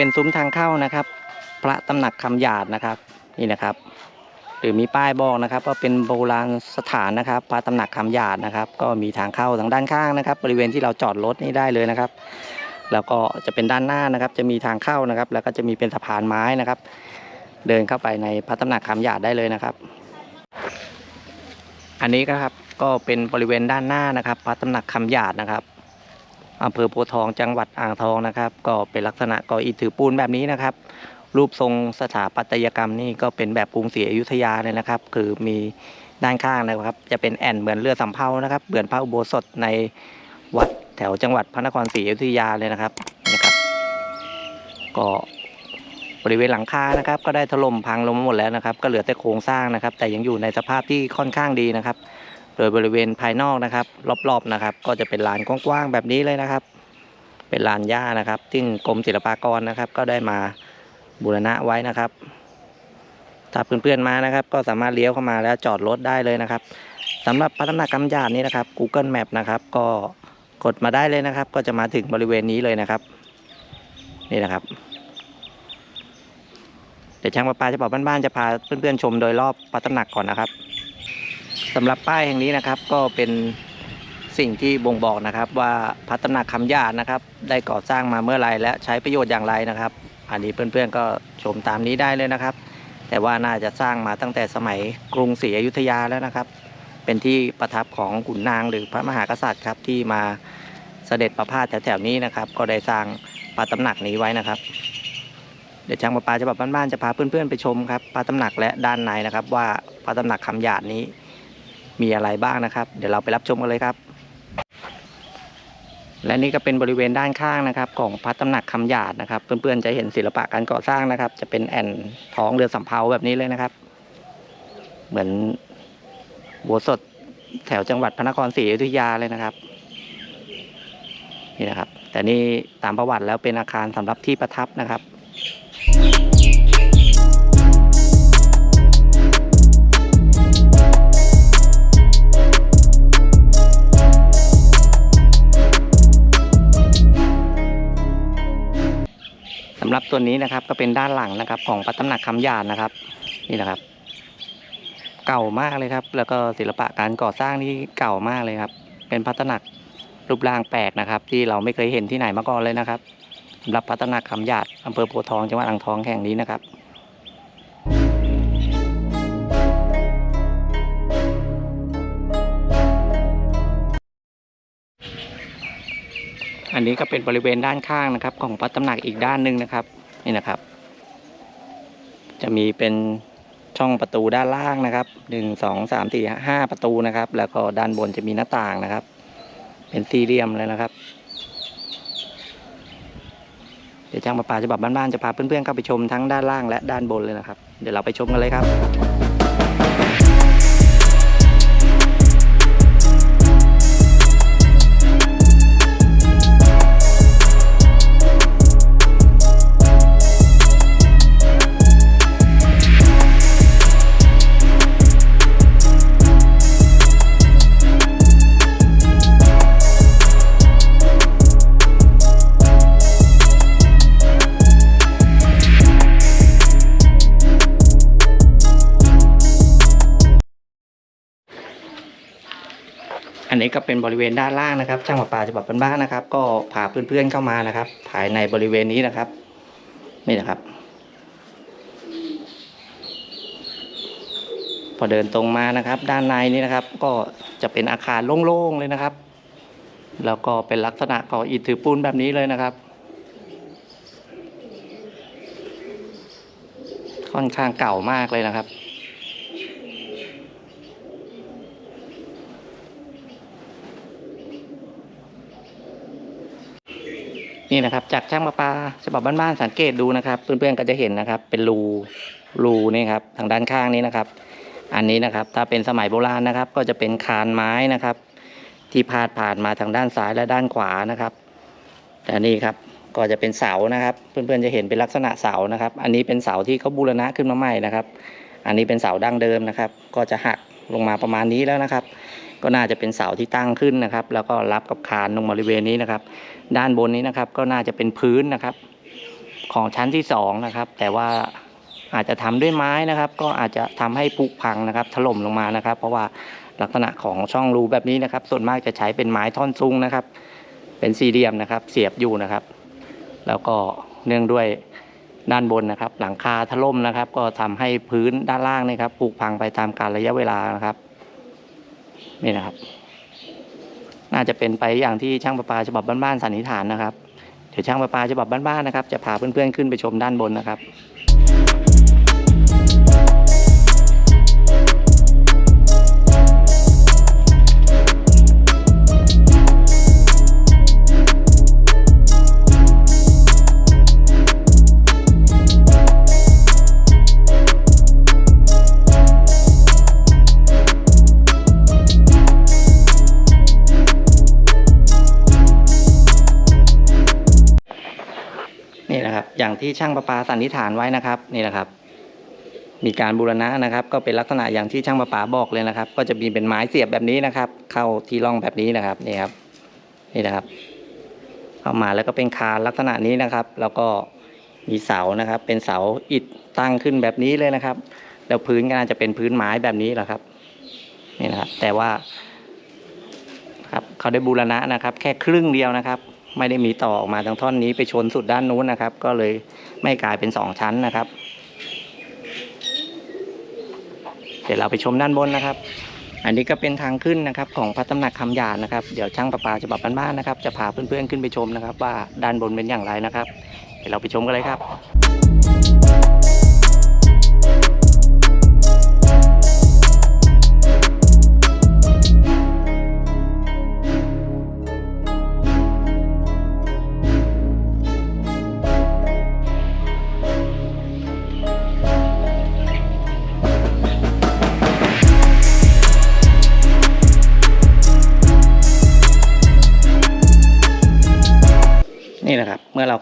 เป็นซุ้มทางเข้านะครับ พระตำหนักคำหยาดนะครับนี่นะครับ หรือมีป้ายบอกนะครับว่าเป็นโบราณสถานนะครับ พระตำหนักคำหยาดนะครับ ก็มีทางเข้าทางด้านข้างนะครับ บริเวณที่เราจอดรถนี่ได้เลยนะครับ แล้วก็จะเป็นด้านหน้านะครับ จะมีทางเข้านะครับ แล้วก็จะมีเป็นสะพานไม้นะครับ เดินเข้าไปในพระตำหนักคำหยาดได้เลยนะครับ อันนี้ก็ครับก็เป็นบริเวณด้านหน้านะครับ พระตำหนักคำหยาดนะครับ อำเภอโพทองจังหวัดอ่างทองนะครับ ก็เป็นลักษณะก่ออิฐถือปูนแบบนี้นะครับ รูปทรงสถาปัตยกรรมนี่ก็เป็นแบบกรุงศรีอยุธยาเลยนะครับ คือมีด้านข้างนะครับ จะเป็นแอ่นเหมือนเรือสำเภานะครับเหมือนพระอุโบสถในวัดแถวจังหวัดพระนครศรีอยุธยาเลยนะครับนะครับ ก็บริเวณหลังคานะครับ ก็ได้ถล่มพังลงมาหมดแล้วนะครับ ก็เหลือแต่โครงสร้างนะครับ แต่ยังอยู่ในสภาพที่ค่อนข้างดีนะครับ ดยบริเวณภายนอกนะครับ รอบๆนะครับ ก็จะเป็นลานกว้างๆแบบนี้เลยนะครับ เป็นลานหญ้านะครับที่กรมศิลปากรนะครับ ก็ได้มาบูรณะไว้นะครับถ้าเพื่อนๆมานะครับ ก็สามารถเลี้ยวเข้ามาแล้วจอดรถได้เลยนะครับสำหรับพระตำหนักกำยานนี้นะครับ Google Map นะครับ ก็กดมาได้เลยนะครับ ก็จะมาถึงบริเวณนี้เลยนะครับ นี่นะครับเดี๋ยวช่างประปาจะบอกบ้านๆจะพาเพื่อนๆชมโดยรอบพระตำหนักก่อนนะครับ สำหรับป้ายแห่งนี้นะครับก็เป็นสิ่งที่บ่งบอกนะครับ ว่าพระตำหนักคำญาตินะครับ ได้ก่อสร้างมาเมื่อไรและใช้ประโยชน์อย่างไรนะครับ อันนี้เพื่อนๆก็ชมตามนี้ได้เลยนะครับ แต่ว่าน่าจะสร้างมาตั้งแต่สมัยกรุงศรีอยุธยาแล้วนะครับ เป็นที่ประทับของขุนนางหรือพระมหากษัตริย์ครับที่มาเสด็จประพาสแถวๆนี้นะครับ ก็ได้สร้างพระตำหนักนี้ไว้นะครับ เดี๋ยวช่างประปาจะแบบบ้านๆจะพาเพื่อนๆไปชมครับพระตำหนักและด้านในนะครับ ว่าพระตำหนักคำหยาดนี้ มีอะไรบ้างนะครับ เดี๋ยวเราไปรับชมกันเลยครับ และนี่ก็เป็นบริเวณด้านข้างนะครับ ของพระตำหนักคำหยาดนะครับ เพื่อนๆจะเห็นศิลปะการก่อสร้างนะครับ จะเป็นแอ่นท้องเรือสำเภาแบบนี้เลยนะครับ เหมือนโบสถแถวจังหวัดพระนครศรีอยุธยาเลยนะครับนี่นะครับ แต่นี่ตามประวัติแล้วเป็นอาคารสำหรับที่ประทับนะครับำหรับตัวนี้นะครับ ก็เป็นด้านหลังนะครับ ของปัตตำหนักคำหยาดนะครับ นี่นะครับ เก่ามากเลยครับ แล้วก็ศิลปะการก่อสร้างนี่เก่ามากเลยครับ เป็นพระตหนักรูปร่างแปลกนะครับ ที่เราไม่เคยเห็นที่ไหนมาก่อนเลยนะครับสำหรับพระตหนักคำหยาดอำเภอโพทองจังหวัดอ่างทองแห่งนี้นะครับ นี้ก็เป็นบริเวณด้านข้างนะครับ ของพระตำหนักอีกด้านหนึ่งนะครับนี่นะครับ จะมีเป็นช่องประตูด้านล่างนะครับหนึ่งสองสามสี่ห้าประตูนะครับ แล้วก็ด้านบนจะมีหน้าต่างนะครับ เป็นสี่เหลี่ยมเลยนะครับเดี๋ยวจ้างประปาจะแบบบ้านๆจะพาเพื่อนๆเข้าไปชมทั้งด้านล่างและด้านบนเลยนะครับ เดี๋ยวเราไปชมกันเลยครับ นี้ก็เป็นบริเวณด้านล่างนะครับ ช่างประปาจะแบบบ้านๆนะครับ ก็พาเพื่อนๆเข้ามานะครับ ภายในบริเวณนี้นะครับ นี่นะครับ พอเดินตรงมานะครับ ด้านในนี้นะครับ ก็จะเป็นอาคารโล่งๆเลยนะครับ แล้วก็เป็นลักษณะก่ออิฐถือปูนแบบนี้เลยนะครับ ค่อนข้างเก่ามากเลยนะครับ นี่นะครับ จากช่างประปาฉบับบ้านๆสังเกตดูนะครับ เพื่อนๆก็จะเห็นนะครับ เป็นรูรูนี่ครับทางด้านข้างนี้นะครับ อันนี้นะครับ ถ้าเป็นสมัยโบราณนะครับ ก็จะเป็นคานไม้นะครับ ที่พาดผ่านมาทางด้านซ้ายและด้านขวานะครับแต่นี่ครับก็จะเป็นเสานะครับ เพื่อนๆจะเห็นเป็นลักษณะเสานะครับ อันนี้เป็นเสาที่เขาบูรณะขึ้นมาใหม่นะครับ อันนี้เป็นเสาดั้งเดิมนะครับ ก็จะหักลงมาประมาณนี้แล้วนะครับ ก็น่าจะเป็นเสาที่ตั้งขึ้นนะครับ แล้วก็รับกับคานตรงบริเวณนี้นะครับ ด้านบนนี้นะครับก็น่าจะเป็นพื้นนะครับ ของชั้นที่สองนะครับ แต่ว่าอาจจะทำด้วยไม้นะครับ ก็อาจจะทำให้ผุพังนะครับ ถล่มลงมานะครับ เพราะว่าลักษณะของช่องรูแบบนี้นะครับ ส่วนมากจะใช้เป็นไม้ท่อนซุงนะครับ เป็นสี่เหลี่ยมนะครับ เสียบอยู่นะครับ แล้วก็เนื่องด้วยด้านบนนะครับ หลังคาถล่มนะครับ ก็ทำให้พื้นด้านล่างนี่ครับผุพังไปตามกาลระยะเวลานะครับ นี่นะครับ น่าจะเป็นไปอย่างที่ช่างประปาฉบับบ้านๆสันนิษฐานนะครับ เดี๋ยวช่างประปาฉบับบ้านๆนะครับ จะพาเพื่อนๆขึ้นไปชมด้านบนนะครับ อย่างที่ช่างประปาสันนิษฐานไว้นะครับนี่นะครับ มีการบูรณะนะครับ ก็เป็นลักษณะอย่างที่ช่างประปาบอกเลยนะครับ ก็จะมีเป็นไม้เสียบแบบนี้นะครับ เข้าที่ร่องแบบนี้นะครับนี่ครับนี่นะครับเข้ามาแล้วก็เป็นคานลักษณะนี้นะครับ แล้วก็มีเสานะครับ เป็นเสาอิฐตั้งขึ้นแบบนี้เลยนะครับ แล้วพื้นก็น่าจะเป็นพื้นไม้แบบนี้แหละครับนี่นะครับแต่ว่าครับเขาได้บูรณะนะครับ แค่ครึ่งเดียวนะครับ ไม่ได้มีต่อออกมาทางท่อนนี้ไปชนสุดด้านนู้นนะครับ ก็เลยไม่กลายเป็นสองชั้นนะครับ เดี๋ยวเราไปชมด้านบนนะครับ อันนี้ก็เป็นทางขึ้นนะครับ ของพระตำหนักคำหยาดนะครับเดี๋ยวช่างประปาฉบับบ้านๆนะครับ จะพาเพื่อนๆขึ้นไปชมนะครับ ว่าด้านบนเป็นอย่างไรนะครับ เดี๋ยวเราไปชมกันเลยครับ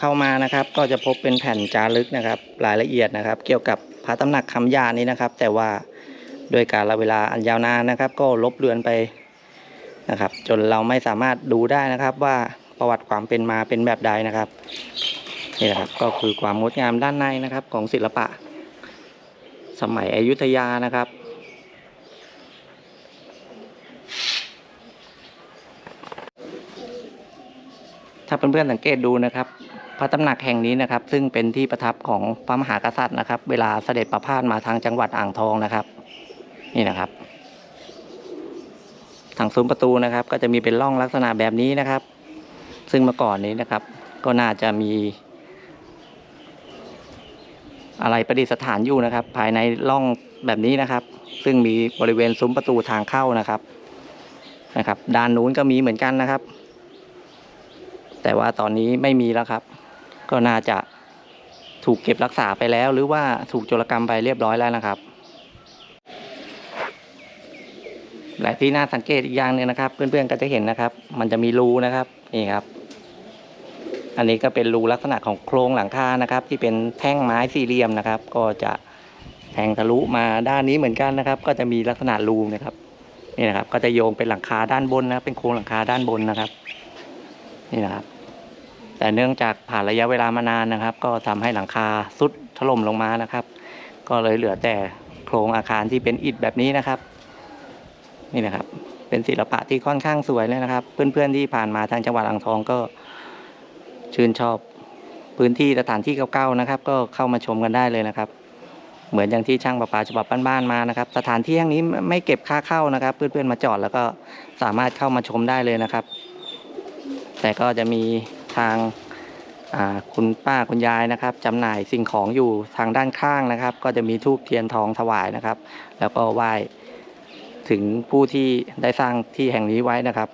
เข้ามานะครับ ก็จะพบเป็นแผ่นจารึกนะครับ รายละเอียดนะครับ เกี่ยวกับพระตำหนักคำยานี้นะครับ แต่ว่าโดยการละเวลาอันยาวนานนะครับ ก็ลบเลือนไปนะครับ จนเราไม่สามารถดูได้นะครับว่าประวัติความเป็นมาเป็นแบบใดนะครับนี่นะครับก็คือความงดงามด้านในนะครับ ของศิลปะ สมัยอยุธยานะครับถ้าเพื่อนๆสังเกตดูนะครับ พระตำหนักแห่งนี้นะครับ ซึ่งเป็นที่ประทับของพระมหากษัตริย์นะครับ เวลาเสด็จประพาสมาทางจังหวัดอ่างทองนะครับ นี่นะครับทางซุ้มประตูนะครับ ก็จะมีเป็นร่องลักษณะแบบนี้นะครับ ซึ่งเมื่อก่อนนี้นะครับ ก็น่าจะมี อะไรประดิษฐานอยู่นะครับ ภายในร่องแบบนี้นะครับ ซึ่งมีบริเวณซุ้มประตูทางเข้านะครับนะครับ ด้านนู้นก็มีเหมือนกันนะครับ แต่ว่าตอนนี้ไม่มีแล้วครับ ก็น่าจะถูกเก็บรักษาไปแล้ว หรือว่าถูกโจรกรรมไปเรียบร้อยแล้วนะครับ และที่น่าสังเกตอีกอย่างหนึงนะครับ เพื่อนๆก็จะเห็นนะครับ มันจะมีรูนะครับนี่ครับ อันนี้ก็เป็นรูลักษณะของโครงหลังคานะครับ ที่เป็นแท่งไม้สี่เหลี่ยมนะครับ ก็จะแทงทะลุมาด้านนี้เหมือนกันนะครับ ก็จะมีลักษณะรูนะครับนี่นะครับ ก็จะโยงเป็นหลังคาด้านบนนะครับเป็นโครงหลังคาด้านบนนะครับ นี่นะครับ แต่เนื่องจากผ่านระยะเวลามานานนะครับ ก็ทำให้หลังคาสุดถล่มลงมานะครับ ก็เลยเหลือแต่โครงอาคารที่เป็นอิฐแบบนี้นะครับ นี่นะครับ เป็นศิลปะที่ค่อนข้างสวยเลยนะครับ เพื่อนๆที่ผ่านมาทางจังหวัดอ่างทองก็ชื่นชอบพื้นที่สถานที่เก่าๆนะครับ ก็เข้ามาชมกันได้เลยนะครับ เหมือนอย่างที่ช่างประปาฉบับบ้านๆมานะครับ สถานที่แห่งนี้ไม่เก็บค่าเข้านะครับ เพื่อนๆมาจอดแล้วก็สามารถเข้ามาชมได้เลยนะครับ แต่ก็จะมี ทางคุณป้าคุณยายนะครับจำหน่ายสิ่งของอยู่ทางด้านข้างนะครับ ก็จะมีทูบเทียนทองถวายนะครับ แล้วก็ไหว้ถึงผู้ที่ได้สร้างที่แห่งนี้ไว้นะครับ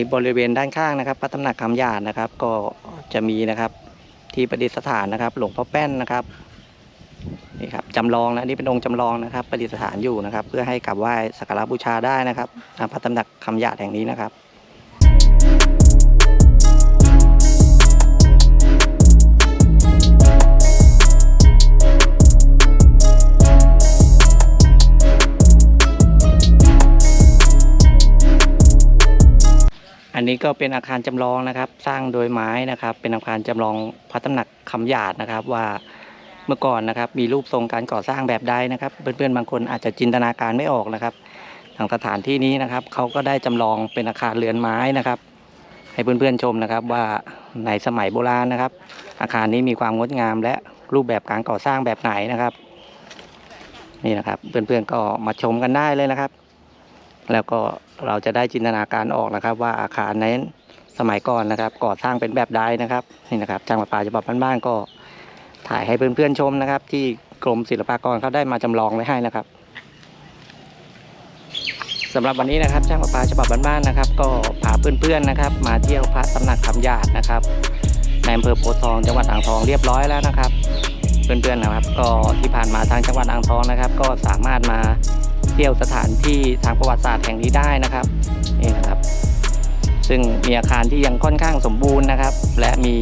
นี้บริเวณด้านข้างนะครับพระตำหนักคำหยาดนะครับ ก็จะมีนะครับที่ประดิษฐานนะครับ หลวงพ่อแป้นนะครับนี่ครับจำลองนะนี่เป็นองค์จำลองนะครับ ประดิษฐานอยู่นะครับ เพื่อให้กราบไหว้สักการะบูชาได้นะครับพระตำหนักคำหยาดแห่งนี้นะครับ นี้ก็เป็นอาคารจำลองนะครับ สร้างโดยไม้นะครับ เป็นอาคารจำลองพระตำหนักคำหยาดนะครับว่าเมื่อก่อนนะครับ มีรูปทรงการก่อสร้างแบบใดนะครับ เพื่อนๆบางคนอาจจะจินตนาการไม่ออกนะครับทางสถานที่นี้นะครับเขาก็ได้จำลองเป็นอาคารเรือนไม้นะครับ ให้เพื่อนๆชมนะครับว่าในสมัยโบราณนะครับ อาคารนี้มีความงดงาม และรูปแบบการก่อสร้างแบบไหนนะครับ นี่นะครับเพื่อนๆก็มาชมกันได้เลยนะครับ แล้วก็เราจะได้จินตนาการออกนะครับ ว่าอาคารนั้นสมัยก่อนนะครับก่อสร้างเป็นแบบใดนะครับนี่นะครับจ้างประปาฉบับบ้านๆก็ถ่ายให้เพื่อนๆชมนะครับ ที่กรมศิลปากรเขาได้มาจำลองไว้ให้นะครับสำหรับวันนี้นะครับจ้างประปาฉบับบ้านๆนะครับ ก็พาเพื่อนๆนะครับ มาเที่ยวพระตำหนักคำหยาดนะครับในอำเภอโพทองจังหวัดอ่างทองเรียบร้อยแล้วนะครับ เพื่อนๆนะครับ ก็ที่ผ่านมาทางจังหวัดอ่างทองนะครับ ก็สามารถมา เที่ยวสถานที่ทางประวัติศาสตร์แห่งนี้ได้นะครับนี่นะครับ ซึ่งมีอาคารที่ยังค่อนข้างสมบูรณ์นะครับ และมี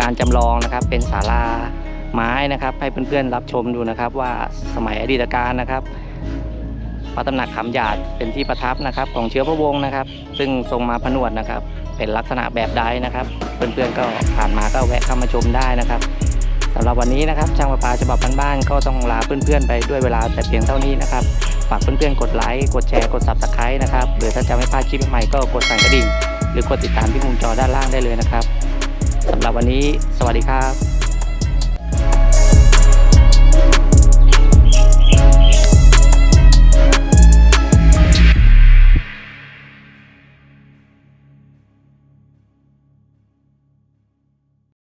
การจำลองนะครับเป็นศาลาไม้นะครับ ให้เพื่อนๆรับชมดูนะครับ ว่าสมัยอดีตการนะครับพระตำหนักคำหยาดเป็นที่ประทับนะครับ ของเชื้อพระวงศ์นะครับ ซึ่งทรงมาผนวดนะครับ เป็นลักษณะแบบใดนะครับ เพื่อนๆก็ผ่านมาก็แวะเข้ามาชมได้นะครับ สำหรับวันนี้นะครับช่างประปาฉบับบ้านๆก็ต้องลาเพื่อนๆไปด้วยเวลาแต่เพียงเท่านี้นะครับฝากเพื่อนๆกดไลค์กดแชร์กด subscribe นะครับหรือถ้าจะไม่พลาดคลิปใหม่ก็กดสั่นกระดิ่ง หรือกดติดตามที่มุมจอด้านล่างได้เลยนะครับสำหรับวันนี้ สวัสดีครับ